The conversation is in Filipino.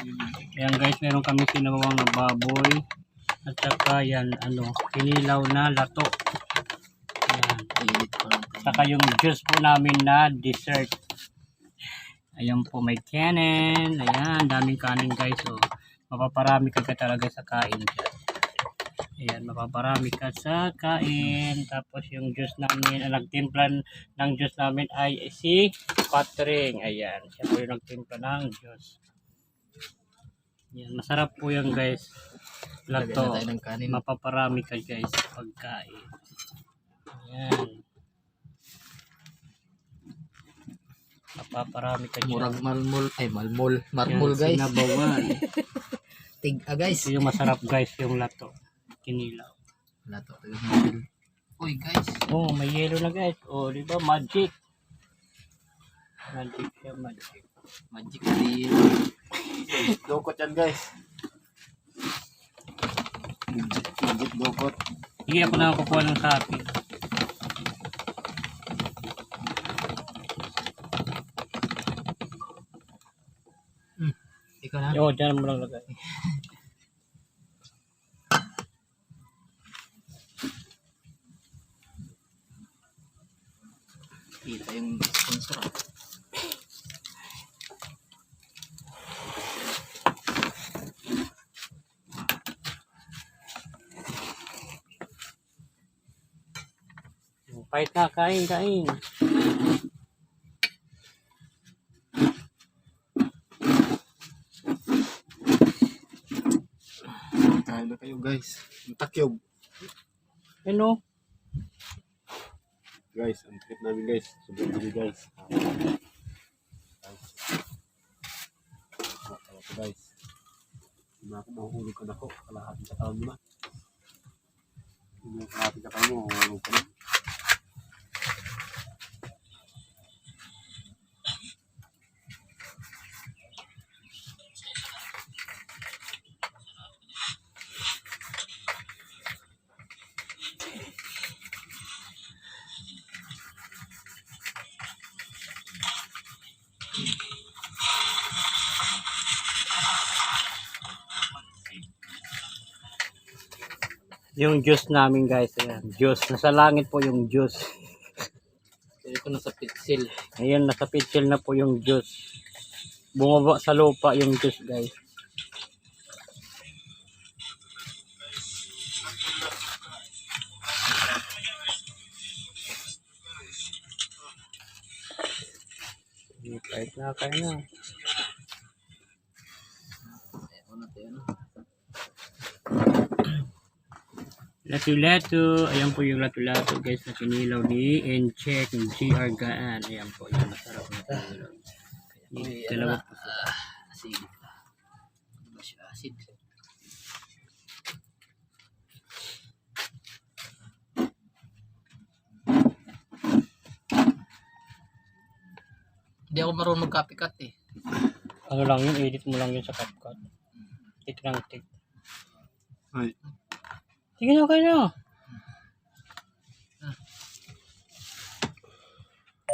Ayan guys, meron kami sinabawang na baboy. At saka yan, ano, kinilaw na lato. Ayan. Saka yung juice po namin na dessert. Ayan po, may kanin. Ayan, daming kanin guys. So, mapaparami ka ka talaga sa kain. Ayan, mapaparami ka sa kain. Tapos yung juice namin, ang nagtimpla ng juice namin ay si Patring. Ayan, siya po yung nagtimpla ng juice. Ayan, masarap po yan guys. Lato. ng kanin. Mapaparami ka guys pagkain. Ayan. Mapaparami ka dyan. Murag malmol. Ay, malmol. Marmol, Yan, guys. Sinabawan. Tig, ah, guys. Ito yung masarap guys, yung lato. Kinilaw. To. Marmol. Uy, guys. Oh, may yellow na guys. Oh, di ba? Magic. Magic siya, magic. Magic deal. Dokot yan guys. Magic dokot. Sige, ako na kukuha ng sapi. Ikaw na. Oo, dyan mo lang lagay. Kita yung sponsor. ah. Pahit na, kain, kain. Kain na kayo guys. Ang takyob. Ano? Guys, ang trip namin guys. Sobrang dali guys. Guys. Mga ko guys. Hindi na ako mahuhulog ka na ko. Kalahating katawan mo na. Hindi yung kalahating katawan mo. Mahuhulog ka na. Yung juice namin guys, ayan. Juice. Nasa langit po yung juice. Ito nasa pitsil. Ayan, nasa pitchel na po yung juice. Bumaba sa lupa yung juice guys. Kahit na, kaya na. Ano? Latu-latu. Ayan po yung latu-latu guys na kinilaw ni Encheck, ng GR Gaan. Ayan po, yung masarap na ano Dalawa na? po. Ah, acid. Ano ba siya? Acid. Hindi ako marunong mag-copycat eh. Ano lang yun, edit mo lang yun sa CapCut. Tik lang tik. Ay. Sige na, kaya na.